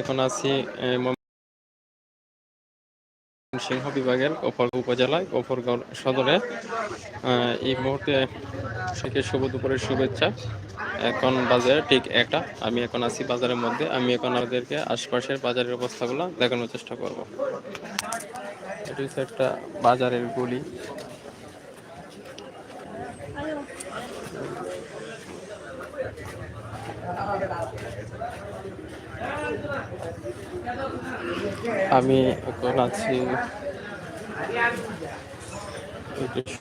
এখন আছি সিংহ বিভাগের গফরগাঁও উপজেলায়, গফরগাঁও সদরে। এই মুহূর্তে থেকে শুভ দুপুরের শুভেচ্ছা। এখন বাজারে ঠিক একটা, আমি এখন আছি বাজারের মধ্যে। আমি এখন আমাদেরকে আশপাশের বাজারের অবস্থাগুলো দেখানোর চেষ্টা করব। এটি হচ্ছে একটা বাজারের গলি। আমি এখন আছি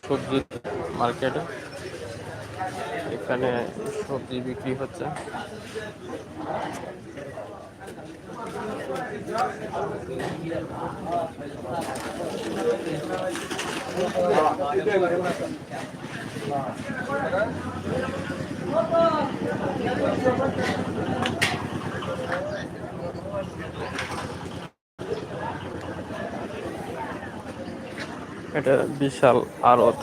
সবজি মার্কেটে। এখানে সবজি বিক্রি হচ্ছে। এটা বিশাল আড়ত।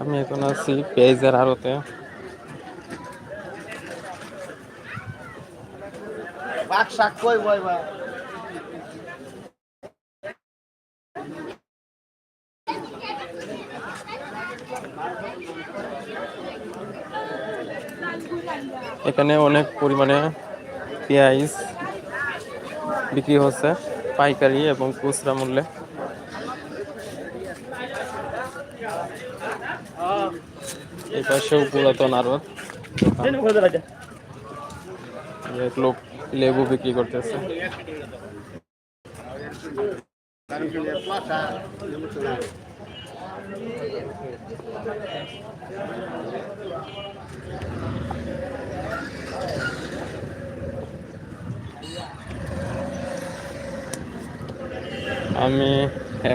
আমি এখন আছি পেঁয়াজের আড়তে। বাক শাক কই বই বা এখানে অনেক পরিমাণে পেঁয়াজ বিক্রি হচ্ছে পাইকারি এবং খুচরা মূল্যে। এই পাশেও পুরাতন এক লোক লেবু বিক্রি করতেছে। আমি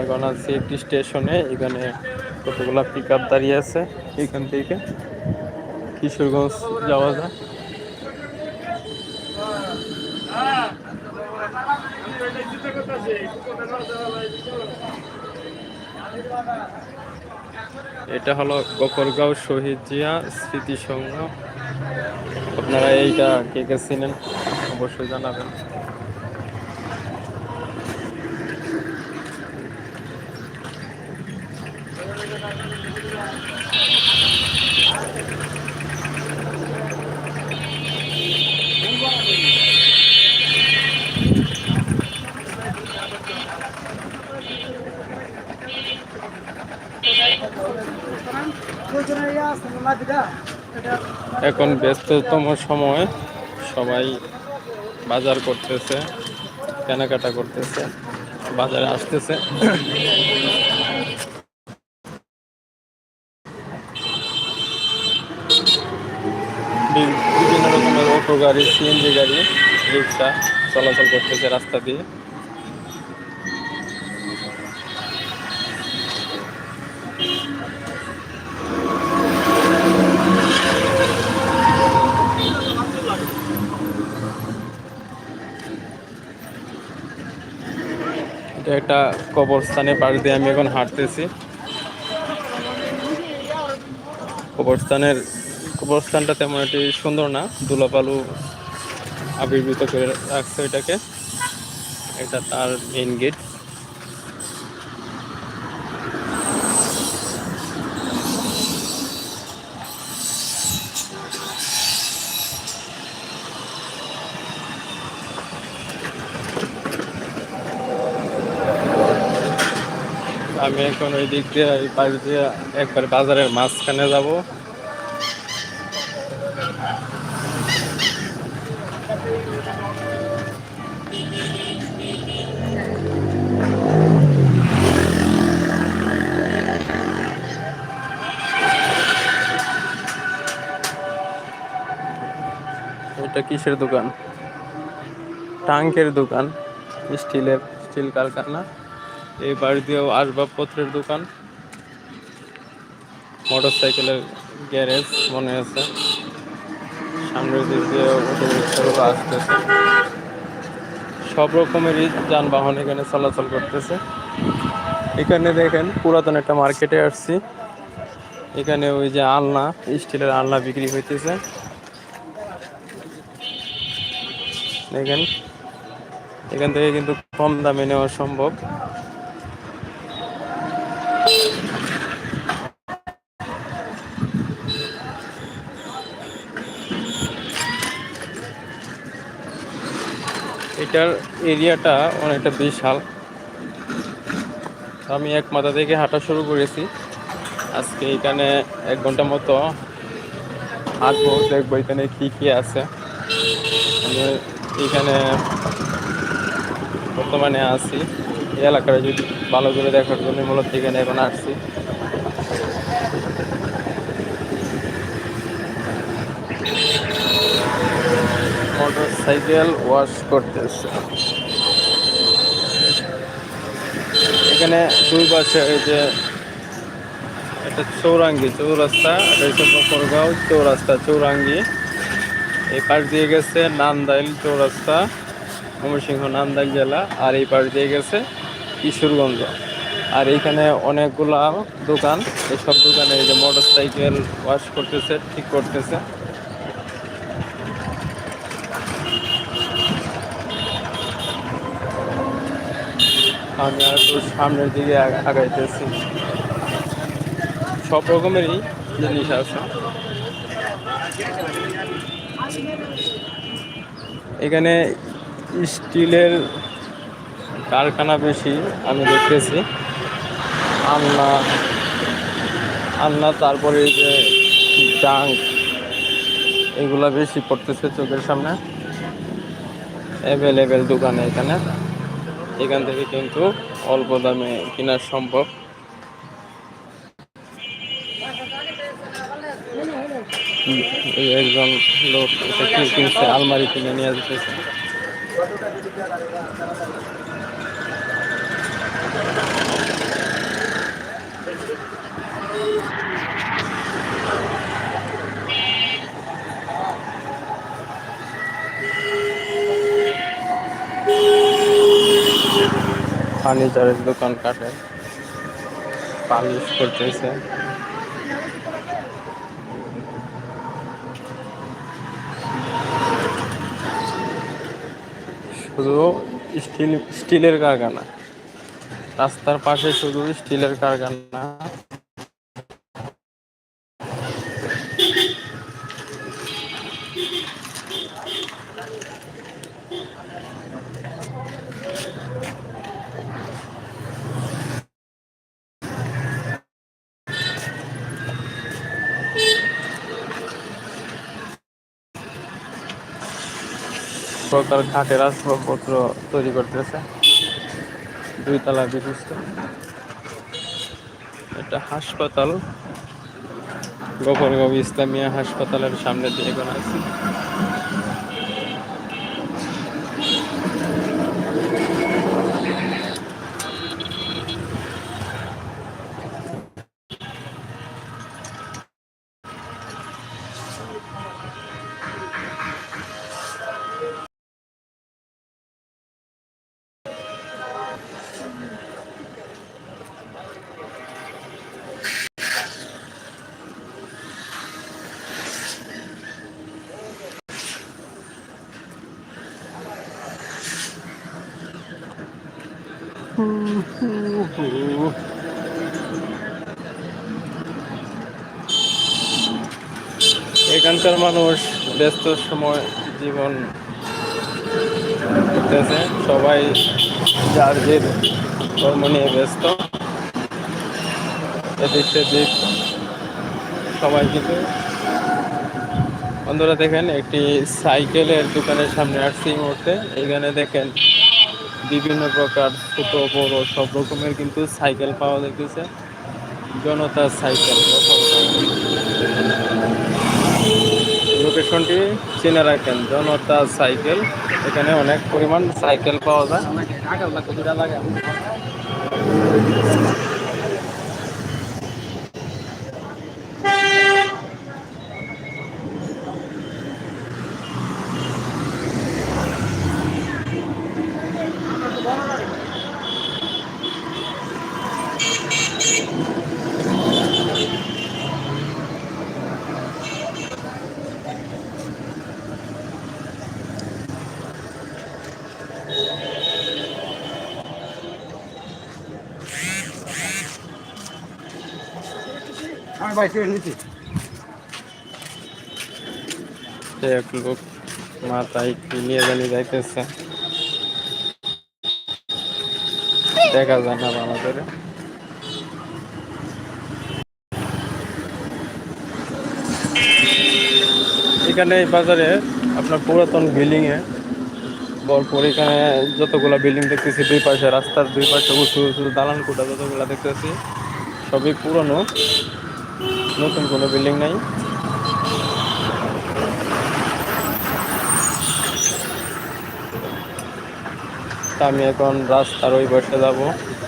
এখন আছি একটি স্টেশনে, এখানে কতগুলা পিক আপ দাঁড়িয়ে আছে, এখান থেকে কিশোরগঞ্জ যাওয়া যায়। এটা হলো গোকরগাঁও শহীদ জিয়া স্মৃতি সংঘ আপনারা এইটা কে কে চিনেন অবশ্যই জানাবেন। এখন ব্যস্ততম সময়, সবাই বাজার করতেছে, কেনাকাটা করতেছে, বাজারে আসতেছে। বিভিন্ন রকমের অটো গাড়ি সিএনজি গাড়ি, রিক্সা চলাচল করতেছে রাস্তা দিয়ে। এটা একটা কবরস্থানে পাশ দিয়ে আমি এখন হাঁটতেছি। কবরস্থানের, কবরস্থানটা তেমন একটি সুন্দর না দুলাপালু আবির্ভূত করে রাখছে এটাকে এটা তার মেন গেট আমি এখন ওই দিক দিয়ে, ওই পাশ দিয়ে একবার বাজারের মাঝখানে যাব। এটা কিসের দোকান? টাঙ্কের দোকান, স্টিলের, স্টিল কারখানা। এই বাড়ি দিয়েও আসবাবপত্রের দোকান। মোটর সাইকেলের গ্যারেজ মনে আছে। সামনের দিক দিয়ে অটো রিক্সাগুলো আসতেছে। সব রকমেরই যানবাহন এখানে চলাচল করতেছে। এখানে দেখেন পুরাতন একটা মার্কেটে আসছি। এখানে ওই যে আলনা, স্টিলের আলনা বিক্রি হইতেছে। দেখেন, এখান থেকে কিন্তু কম দামে নেওয়া সম্ভব। এটার এরিয়াটা অনেকটা বিশাল। আমি এক মাথা থেকে হাঁটা শুরু করেছি। আজকে এখানে এক ঘণ্টা মতো হাঁটবো, দেখব এখানে কি কি আছে। এখানে বর্তমানে আছি। এই এলাকাটা যদি ভালো করে দেখার জন্য মূলত এখানে এখন আসছি মোটর সাইকেল ওয়াশ করতেছে। এখানে দুই পাশে এই যে একটা চৌরাঙ্গি, চৌরাস্তা, এটা হচ্ছে চৌরাস্তা, চৌরাঙ্গি। এই পাশ দিয়ে গেছে নান্দাইল চৌরাস্তা, ময়মনসিংহ নান্দাইল জেলা, আর এই পাশ দিয়ে গেছে কিশোরগঞ্জ। আর এইখানে অনেকগুলা দোকান এইসব দোকানে এই যে মোটর সাইকেল ওয়াশ করতেছে, ঠিক করতেছে। আমি আর সামনের দিকে আগাইতেছি। সব রকমেরই জিনিস আছে। এখানে স্টিলের কারখানা বেশি, আমি দেখতেছি। আলনা আলনা, তারপরে যে ডাঙ্ক এগুলা বেশি পড়তেছে চোখের সামনে। অ্যাভেলেবেল দোকানে এখানে। এখান থেকে কিন্তু অল্প দামে কেনা সম্ভব। একজন লোক এটা কিনছে? আলমারি কিনে নিয়ে যেতেছে ফার্নিচারের দোকান কাটে। পালিশ করতেছে। শুধু স্টিল স্টিলের কারখানা। রাস্তার পাশে শুধু স্টিলের কারখানা প্রকার ঘাটের আসবাবপত্র তৈরি করতেছে। দুই তালা বিশিষ্ট। এটা হাসপাতাল। গোপালগঞ্জ ইসলামিয়া হাসপাতালের সামনে দিয়ে এখন আছি। এখানকার মানুষ ব্যস্ত সময় জীবন করতেছে। সবাই যার যে কর্ম নিয়ে ব্যস্ত, এদিক সেদিক সবাই কিন্তু বন্ধুরা দেখেন, একটি সাইকেলের দোকানের সামনে আসছি মুহূর্তে। এখানে দেখেন বিভিন্ন প্রকার ছোট, বড় সব রকমের কিন্তু সাইকেল পাওয়া যাইতেছে। জনতা সাইকেল। লোকেশনটি চিনে রাখেন। জনতা সাইকেল। এখানে অনেক পরিমাণ সাইকেল পাওয়া যায়। এক লোক মাথায় কি নিয়ে দেখা যায় না এখানে এই বাজারে আপনার পুরাতন বিল্ডিং এ ভরপুর। এখানে যতগুলা বিল্ডিং দেখতেছি, দুই পাশে রাস্তার দুই পাশে উঁচু উঁচু দালান কোটা যতগুলা দেখতেছি, সবই পুরনো। নতুন কোনো বিল্ডিং নাই। আমি এখন রাস্তার ওই পাশে যাব।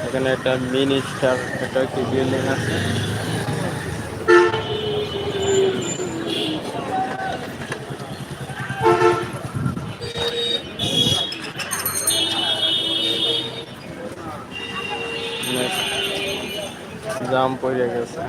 এখানে একটা মিনি স্টার একটা কি বিল্ডিং আছে। জাম পড়ে গেছে।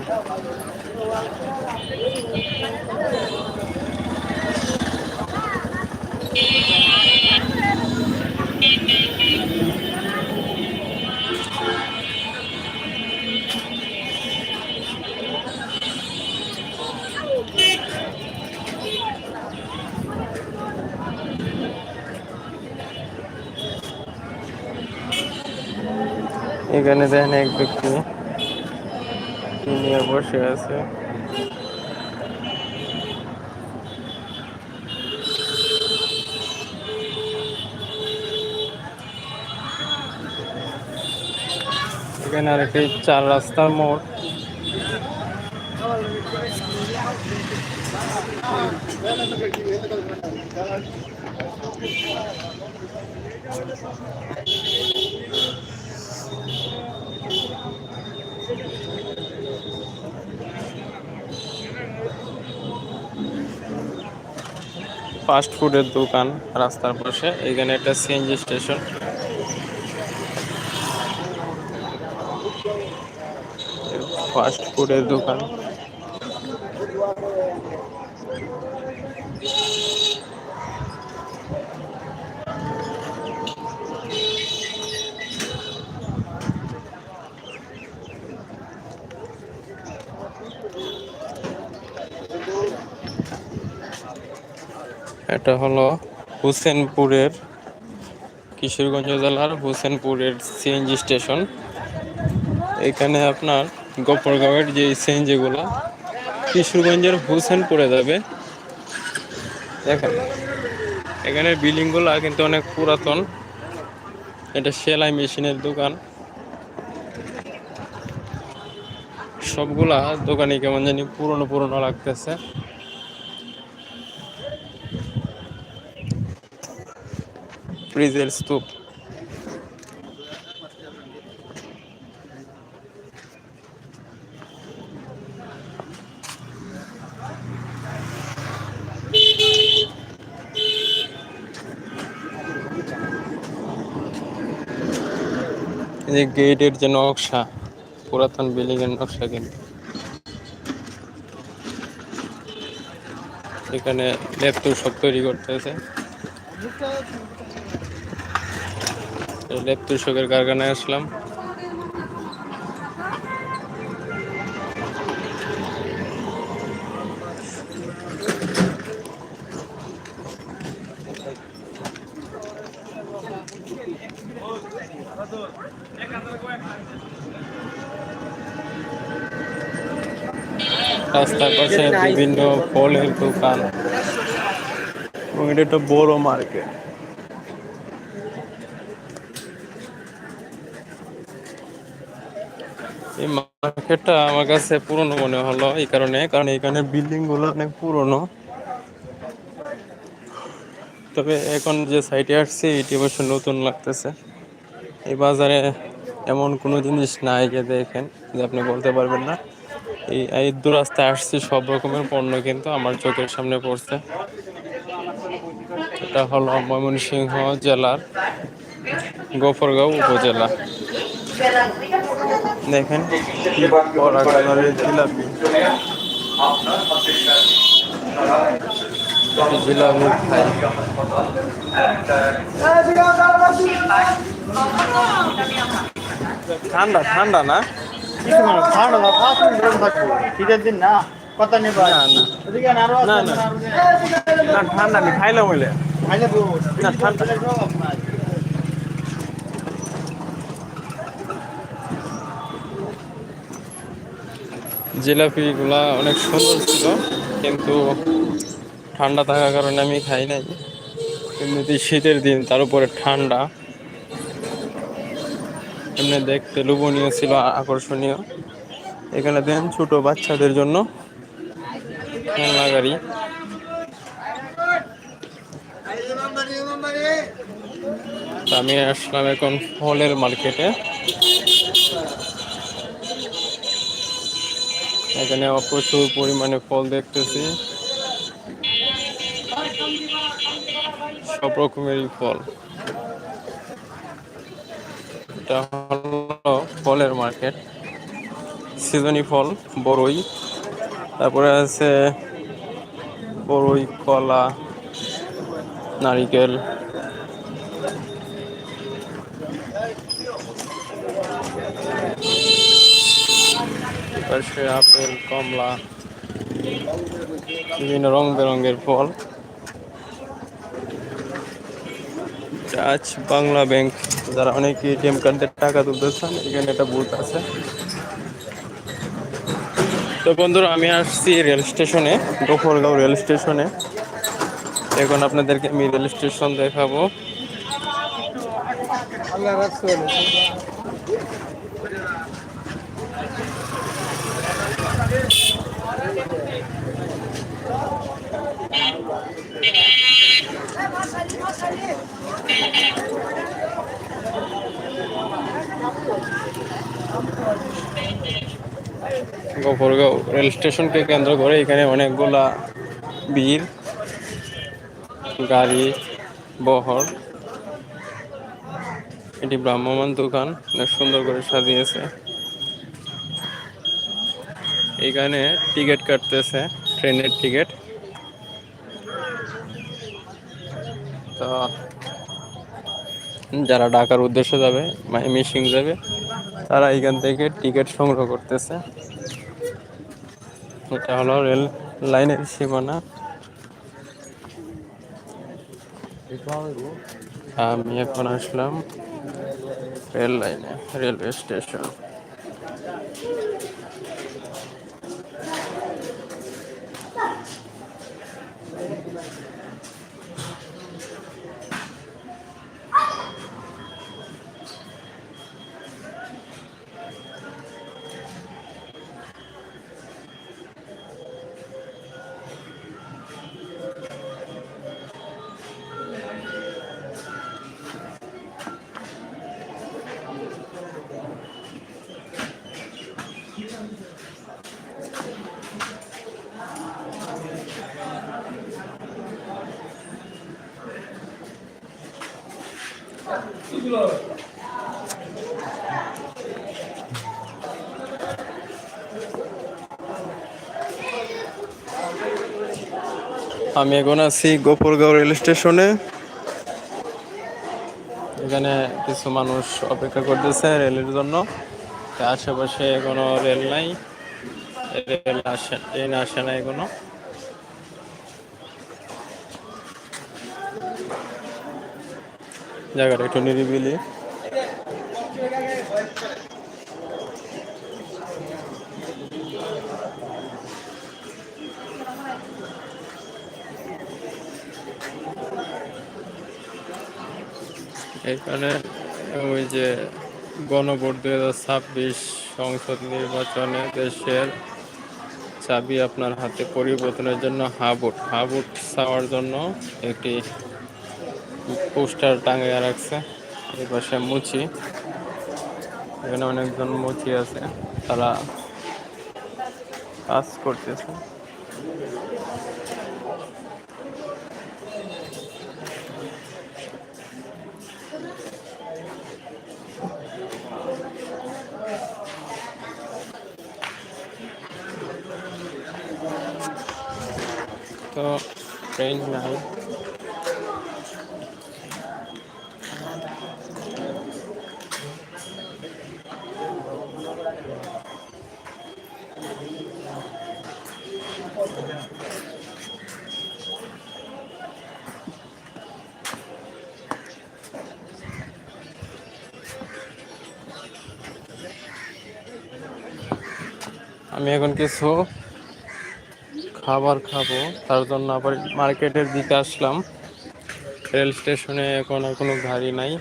এখানে দেখেন এক ব্যক্তি। বসে আছে। এখানে আর একটি চার রাস্তার মোড়। ফাস্ট ফুডের দোকান রাস্তার পাশে। এখানে একটা সিএনজি স্টেশন ফাস্ট ফুডের দোকান। এটা হলো হুসেনপুরের কিশোরগঞ্জ জেলার হুসেনপুরের সিএনজি স্টেশন। এখানে আপনার গফরগাঁওয়ের যে সিএনজিগুলো কিশোরগঞ্জের হুসেনপুরে যাবে। দেখেন। এখানে বিল্ডিংগুলো কিন্তু অনেক পুরাতন। এটা সেলাই মেশিনের দোকান। সবগুলা দোকানে কেমন জানি পুরনো পুরনো লাগতেছে। ব্রিজের স্তূপ। যে গেটের যে নকশা, পুরাতন বিল্ডিং এর নকশা কিন্তু। এখানে ল্যাপটপ সব তৈরি করতে করতেছে ল্যাপটপ শোকের কারখানায় আসলাম। রাস্তার পাশে বিভিন্ন ফলের দোকান। এবং এটা একটা বড় মার্কেট। এই মার্কেটটা আমার কাছে পুরনো মনে হলো এই কারণে কারণ এখানে বিল্ডিংগুলো অনেক পুরনো। তবে এখন যে সাইটে আসছে এটি অবশ্য নতুন লাগতেছে। এই বাজারে এমন কোনো জিনিস নাই যে দেখেন যে আপনি বলতে পারবেন না। এই দু রাস্তায় আসছি, সব রকমের পণ্য কিন্তু আমার চোখের সামনে পড়ছে। এটা হলো ময়মনসিংহ জেলার গোফরগাঁও উপজেলা। দেখেন জিলাপি। ঠান্ডা ঠান্ডা না? ঠান্ডা থাকব শীতের দিন নেই না, না। না, ঠান্ডা খাইলাম। জিলাপিগুলা অনেক সুন্দর ছিল কিন্তু ঠান্ডা থাকার কারণে আমি খাই নাই এমনিতে শীতের দিন তার উপরে ঠান্ডা এমনি দেখতে লোভনীয় ছিল, আকর্ষণীয়। এখানে দেন ছোট বাচ্চাদের জন্য খেলনা গাড়ি। আমি আসলাম এখন ফলের মার্কেটে। এখানে প্রচুর পরিমাণে ফল দেখতেছি। সব রকমেরই ফল। এটা হলো ফলের মার্কেট। সিজনি ফল বড়ই তারপরে আছে বড়ই কলা, নারিকেল। আপেল, কমলা, বিভিন্ন রং বেরঙের ফল। চাচ বাংলা ব্যাংক, যারা অনেক এটিএম কার্ডের টাকা তুলতেছেন, এখানে একটা বুথ আছে। তো বন্ধুরা, আমি আসছি রেল স্টেশনে গোফরগাঁও রেল স্টেশনে। এখন আপনাদেরকে আমি রেল স্টেশন দেখাবো। গোফরগাঁও রেল স্টেশনকে কেন্দ্র করে এখানে অনেকগুলা ভিড়, গাড়ি, বহর। এটি ভ্রাম্যমান দোকান অনেক সুন্দর করে সাজিয়েছে। এখানে টিকিট কাটতেছে, ট্রেনের টিকিট। তো যারা ঢাকার উদ্দেশ্যে যাবে মিশিং যাবে, তারা এখান থেকে টিকিট সংগ্রহ করতেছে। এটা হলো রেল লাইনের সীমানা। আমি এখন আসলাম রেল লাইনে, রেলওয়ে স্টেশন। আমি এখন আছি গোপুরগাঁও রেল স্টেশনে। এখানে কিছু মানুষ অপেক্ষা করতেছে রেলের জন্য। আশেপাশে কোনো রেল নাই। রেল আসে, ট্রেন আসে না এখনও। জায়গাটা একটু নিরিবিলি। এখানে ওই যে গণভোট দুই হাজার ছাব্বিশ সংসদ নির্বাচনে দেশের চাবি আপনার হাতে পরিবর্তনের জন্য হাবুট। হাবুট চাওয়ার জন্য একটি পোস্টার টাঙিয়ে রাখছে। এই পাশে মুচি। এখানে অনেকজন মুচি আছে। তারা কাজ করতেছে। তো ট্রেন নাই। আমি এখন কিছু খাবার খাব, তার জন্য আবার মার্কেটের দিকে আসলাম। রেল স্টেশনে এখন আর কোনো গাড়ি নাই।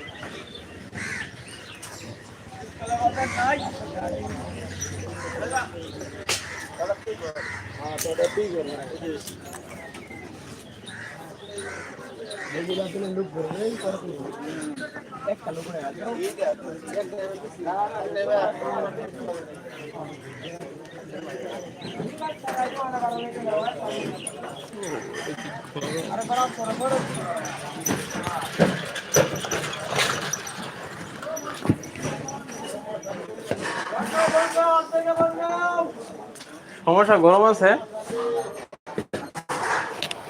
সমস্যা গরম আছে?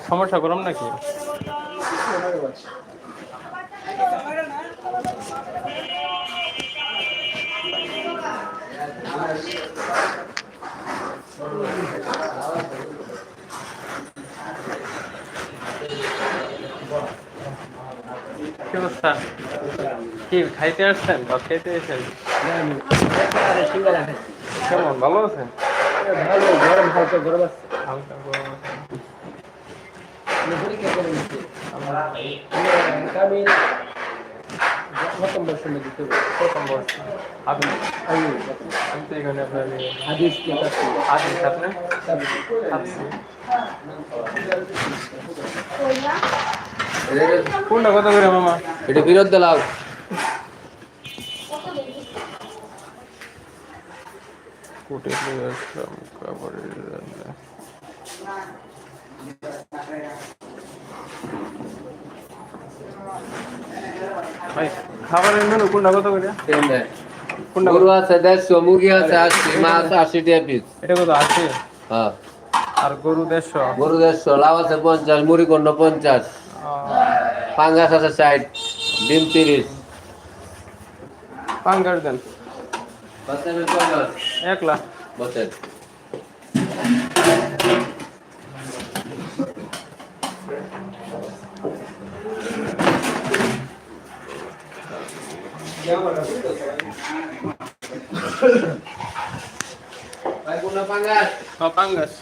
সমস্যা গরম নাকি? কি অবস্থা? কি খাইতে আসছেন? বা খেতে এসেছেন? কেমন ভালো আছেন? ভালো গরম হালকা গরম আছে হালকা গরম আছে। আপনার কোনটা কত করে মামা? এটা বিরোধ দলাও কোটে আসলাম কাপড়ের রান্না। ভাই খাবারের মেনু কোনটা কত করে কোনটা গরু আছে দেড়শো মুরগি আছে আশি মাছ আশি টাকা পিস এটা কত আছে হ্যাঁ। আর গরু দেড়শো? গরু দেড়শো লাভ আছে পঞ্চাশ মুড়ি কন্ড পঞ্চাশ। পাঙ্গাস আছে ষাট ডিম তিরিশ। পাঙ্গার দেন। এক লাখ বসেন। কোনটা পাঙ্গাস? হ্যাঁ পাঙ্গাস।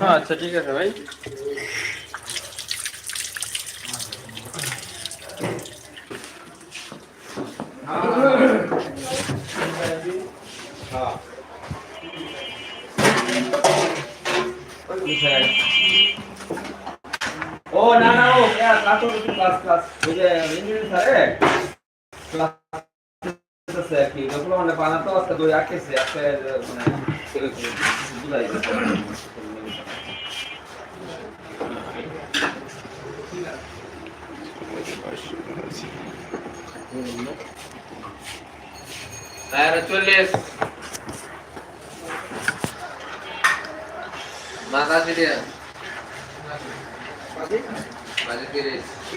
হ্যাঁ আচ্ছা ঠিক আছে ভাই ও না না ও ক্লাস ক্লাস ওই যে ইঞ্জিনিয়ারিং স্যারে ক্লাস আছে আর কি। যখন মানে বানাতো আজকে দুই আঁকেছে আজকে চল্লিশ আশি টাকা তিরিশ